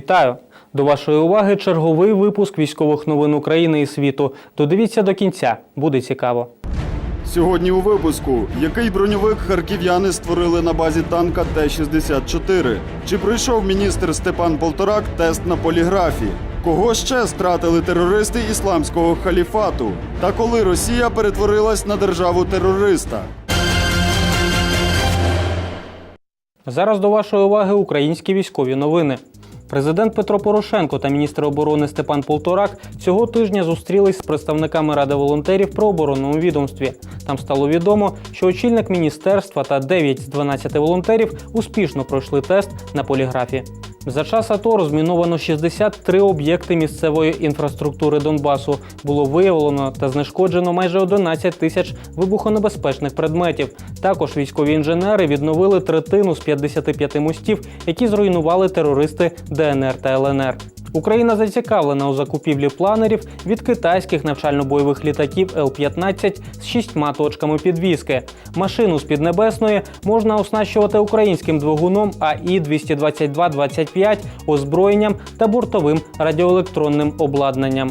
Вітаю! До вашої уваги черговий випуск військових новин України і світу. Додивіться до кінця, буде цікаво. Сьогодні у випуску який броньовик харків'яни створили на базі танка Т-64? Чи пройшов міністр Степан Полторак тест на поліграфі? Кого ще стратили терористи ісламського халіфату? Та коли Росія перетворилась на державу терориста? Зараз до вашої уваги українські військові новини. Президент Петро Порошенко та міністр оборони Степан Полторак цього тижня зустрілись з представниками Ради волонтерів про оборонному відомстві. Там стало відомо, що очільник міністерства та 9 з 12 волонтерів успішно пройшли тест на поліграфі. За час АТО розміновано 63 об'єкти місцевої інфраструктури Донбасу. Було виявлено та знешкоджено майже 11 тисяч вибухонебезпечних предметів. Також військові інженери відновили третину з 55 мостів, які зруйнували терористи ДНР та ЛНР. Україна зацікавлена у закупівлі планерів від китайських навчально-бойових літаків Л-15 з шістьма точками підвіски. Машину з Піднебесної можна оснащувати українським двигуном АІ-222-25, озброєнням та бортовим радіоелектронним обладнанням.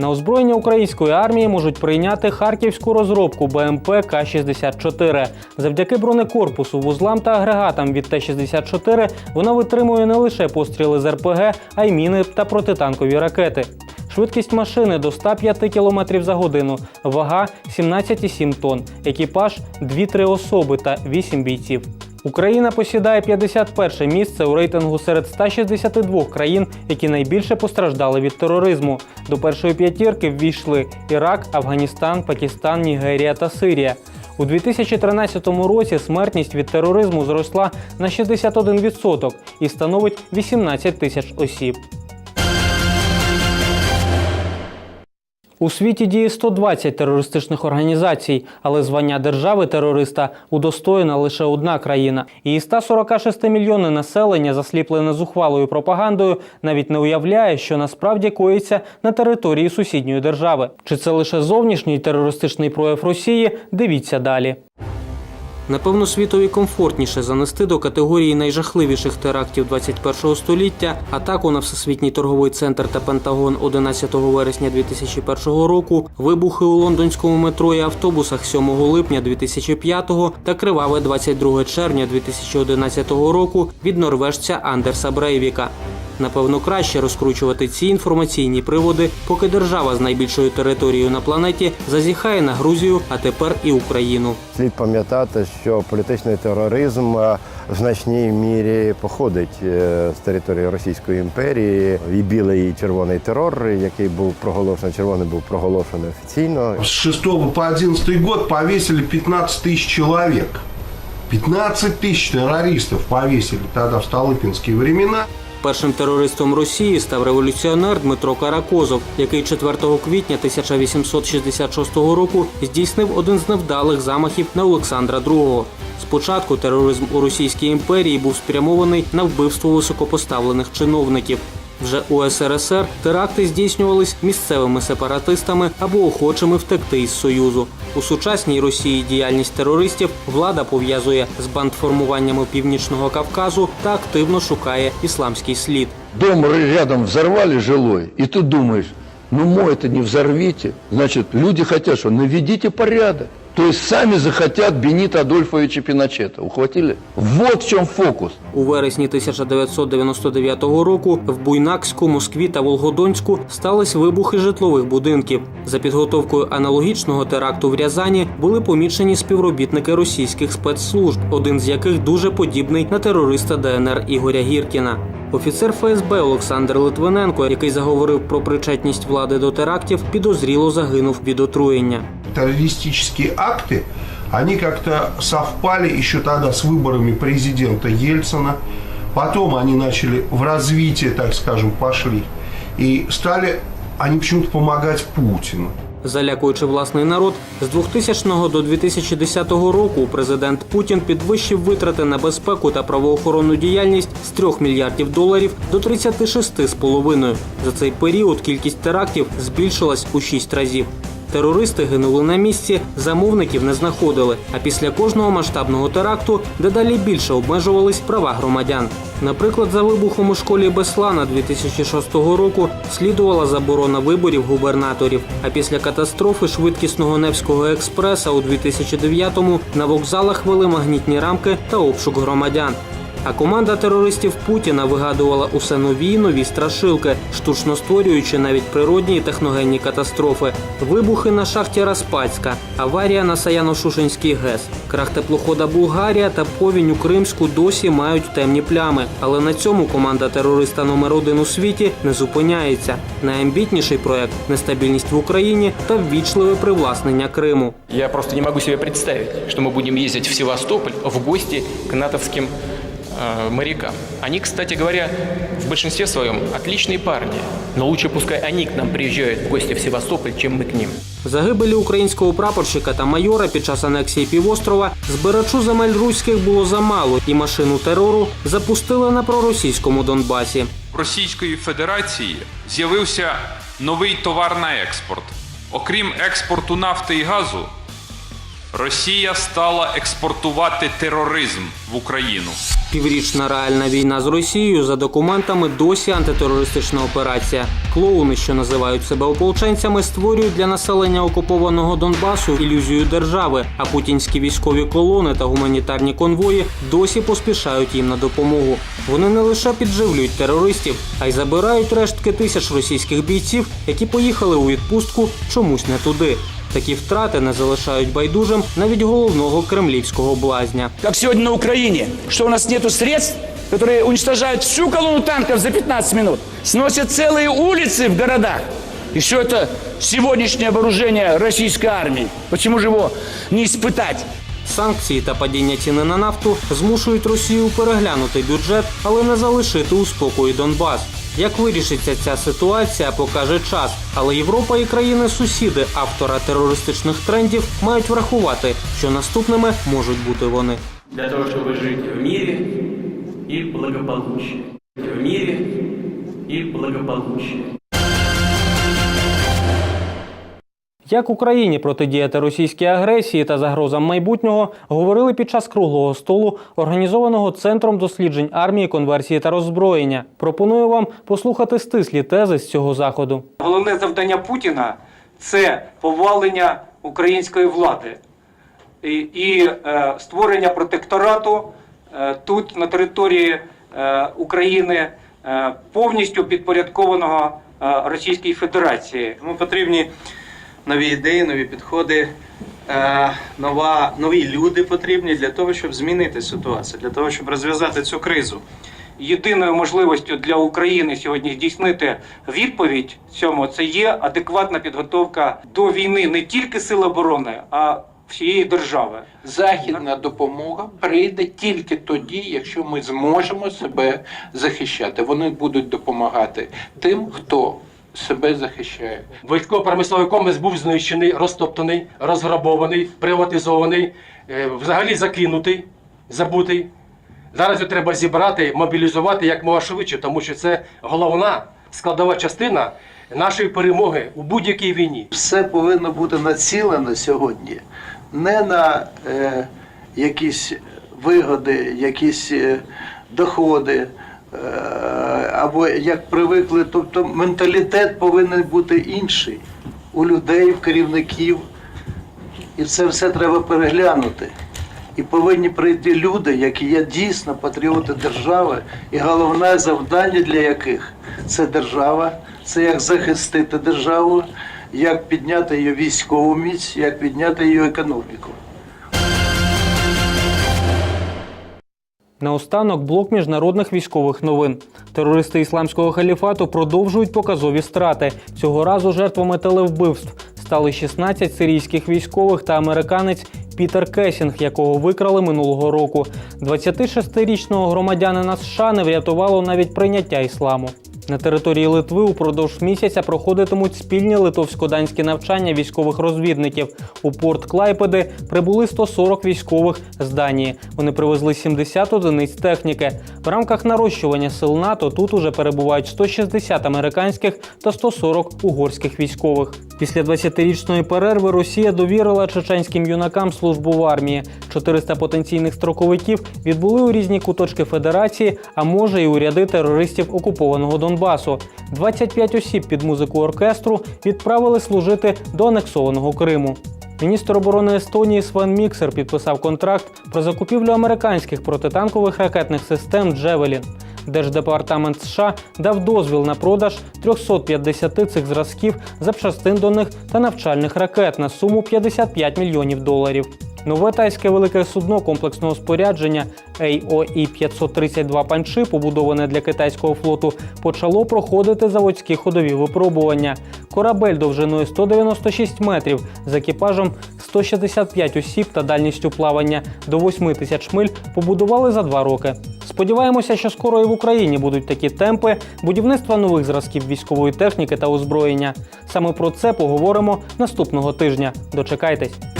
На озброєння української армії можуть прийняти харківську розробку БМП К-64. Завдяки бронекорпусу, вузлам та агрегатам від Т-64 вона витримує не лише постріли з РПГ, а й міни та протитанкові ракети. Швидкість машини до 105 км за годину, вага 17,7 тонн, екіпаж 2-3 особи та 8 бійців. Україна посідає 51 місце у рейтингу серед 162 країн, які найбільше постраждали від тероризму. До першої п'ятірки ввійшли Ірак, Афганістан, Пакистан, Нігерія та Сирія. У 2013 році смертність від тероризму зросла на 61% і становить 18 тисяч осіб. У світі діє 120 терористичних організацій, але звання держави-терориста удостоєна лише одна країна. Її 146 мільйони населення, засліплене зухвалою пропагандою, навіть не уявляє, що насправді коїться на території сусідньої держави. Чи це лише зовнішній терористичний прояв Росії? Дивіться далі. Напевно, світові комфортніше занести до категорії найжахливіших терактів 21 століття атаку на Всесвітній торговий центр та Пентагон 11 вересня 2001 року, вибухи у лондонському метро і автобусах 7 липня 2005 та криваве 22 червня 2011 року від норвежця Андерса Брейвіка. Напевно, краще розкручувати ці інформаційні приводи, поки держава з найбільшою територією на планеті зазіхає на Грузію, а тепер і Україну. Слід пам'ятати, що політичний тероризм е, в значній мірі походить е, з території Російської імперії. І білий і червоний терор, який був проголошений, червоний був проголошений офіційно. С 6 по 11 год повесили 15 тысяч человек. 15 тысяч террористов повесили тогда в Столыпинские времена. Першим терористом Росії став революціонер Дмитро Каракозов, який 4 квітня 1866 року здійснив один з невдалих замахів на Олександра II. Спочатку тероризм у Російській імперії був спрямований на вбивство високопоставлених чиновників. Вже у СРСР теракти здійснювались місцевими сепаратистами або охочими втекти із Союзу. У сучасній Росії діяльність терористів влада пов'язує з бандформуваннями Північного Кавказу та активно шукає ісламський слід. Дом рядом взорвали жилой, и ты думаешь, ну мой-то не взорвите. Значит, люди хотят что? Наведите порядок. То есть сами захотят Бенита Адольфовича Пиночета. Ухватили? Вот в чем фокус. У вересні 1999 року в Буйнакську, Москві та Волгодонську стались вибухи житлових будинків. За підготовкою аналогічного теракту в Рязані були помічені співробітники російських спецслужб, один з яких дуже подібний на терориста ДНР Ігоря Гіркіна. Офіцер ФСБ Олександр Литвиненко, який заговорив про причетність влади до терактів, підозріло загинув від отруєння. Террористические акты, они как-то совпали еще тогда с выборами президента Ельцина. Потом они начали в развитие, так скажем, пошли. И стали они почему-то помогать Путину. Залякуючи власний народ, з 2000 до 2010 року президент Путін підвищив витрати на безпеку та правоохоронну діяльність з 3 мільярдів доларів до 36,5. За цей період кількість терактів збільшилась у 6 разів. Терористи гинули на місці, замовників не знаходили. А після кожного масштабного теракту дедалі більше обмежувались права громадян. Наприклад, за вибухом у школі Беслана 2006 року слідувала заборона виборів губернаторів. А після катастрофи швидкісного Невського експреса у 2009-му на вокзалах вели магнітні рамки та обшук громадян. А команда терористів Путіна вигадувала усе нові й нові страшилки, штучно створюючи навіть природні і техногенні катастрофи. Вибухи на шахті Распацька, аварія на Саяно-Шушенський ГЕС, крах теплохода Булгарія та повінь у Кримську досі мають темні плями. Але на цьому команда терориста номер один у світі не зупиняється. Найамбітніший проект нестабільність в Україні та ввічливе привласнення Криму. Я просто не могу себе представить, что мы будем ездить в Севастополь в гости к натовским э, морякам. Они, кстати говоря, в большинстве своем отличные парни, но лучше пускай они к нам приезжают в гости в Севастополь, чем мы к ним. Загибелі українського прапорщика та майора під час анексії півострова збирачу земель руських було замало, і машину терору запустили на проросійському Донбасі. В Російської Федерації з'явився новий товар на експорт. Окрім експорту нафти і газу, Росія стала експортувати тероризм в Україну. Піврічна реальна війна з Росією за документами досі антитерористична операція. Клоуни, що називають себе ополченцями, створюють для населення окупованого Донбасу ілюзію держави, а путінські військові колони та гуманітарні конвої досі поспішають їм на допомогу. Вони не лише підживлюють терористів, а й забирають рештки тисяч російських бійців, які поїхали у відпустку чомусь не туди. Такі втрати не залишають байдужим навіть головного кремлівського блазня. как сегодня на Украине, что у нас нет средств, которые уничтожают всю колонну танков за 15 минут, сносят целые улицы в городах. И все это сегодняшнее вооружение российской армии. Почему же его не испытать? Санкції та падіння ціни на нафту змушують Росію переглянути бюджет, але не залишити у спокої Донбас. Як вирішиться ця ситуація, покаже час. Але Європа і країни-сусіди автора терористичних трендів мають врахувати, що наступними можуть бути вони. для того, щоб жити в мірі і благополуччі. В мірі і благополучии. Як Україні протидіяти російській агресії та загрозам майбутнього, говорили під час круглого столу, організованого Центром досліджень армії, конверсії та роззброєння. Пропоную вам послухати стислі тези з цього заходу. Головне завдання Путіна це повалення української влади і, і е, створення протекторату е, тут, на території е, України, е, повністю підпорядкованого е, Російській Федерації. Тому потрібні нові ідеї, нові підходи, е, нова, нові люди потрібні для того, щоб змінити ситуацію, для того, щоб розв'язати цю кризу. Єдиною можливістю для України сьогодні здійснити відповідь цьому це є адекватна підготовка до війни не тільки сил оборони, а всієї держави. Західна допомога прийде тільки тоді, якщо ми зможемо себе захищати. Вони будуть допомагати тим, хто себе захищає. Військово-промисловий комплекс був знищений, розтоптаний, розграбований, приватизований, е, взагалі закинутий, забутий. Зараз його треба зібрати, мобілізувати як мога швидше, тому що це головна складова частина нашої перемоги у будь-якій війні. все повинно бути націлено сьогодні не на е, якісь вигоди, якісь е, доходи, або як привикли. Тобто менталітет повинен бути інший у людей, в керівників. І це все треба переглянути. І повинні прийти люди, які є дійсно патріоти держави, і головне завдання для яких це держава, це як захистити державу, як підняти її військову міць, як підняти її економіку. Наостанок блок міжнародних військових новин. Терористи ісламського халіфату продовжують показові страти. Цього разу жертвами телевбивств стали 16 сирійських військових та американець Пітер Кесінг, якого викрали минулого року. 26-річного громадянина США не врятувало навіть прийняття ісламу. На території Литви упродовж місяця проходитимуть спільні литовсько-данські навчання військових розвідників. У порт Клайпеди прибули 140 військових з Данії. Вони привезли 70 одиниць техніки. В рамках нарощування сил НАТО тут уже перебувають 160 американських та 140 угорських військових. Після 20-річної перерви Росія довірила чеченським юнакам службу в армії. 400 потенційних строковиків відбули у різні куточки федерації, а може і у ряди терористів окупованого Донбасу. 25 осіб під музику оркестру відправили служити до анексованого Криму. Міністр оборони Естонії Свен Міксер підписав контракт про закупівлю американських протитанкових ракетних систем Джевелін. Держдепартамент США дав дозвіл на продаж 350 цих зразків, запчастин до них та навчальних ракет на суму 55 мільйонів доларів. Нове тайське велике судно комплексного спорядження AOE 532 панчи, побудоване для китайського флоту, почало проходити заводські ходові випробування. Корабель довжиною 196 метрів з екіпажем 165 осіб та дальністю плавання до 8 тисяч миль побудували за два роки. Сподіваємося, що скоро і в Україні будуть такі темпи будівництва нових зразків військової техніки та озброєння. Саме про це поговоримо наступного тижня. Дочекайтесь.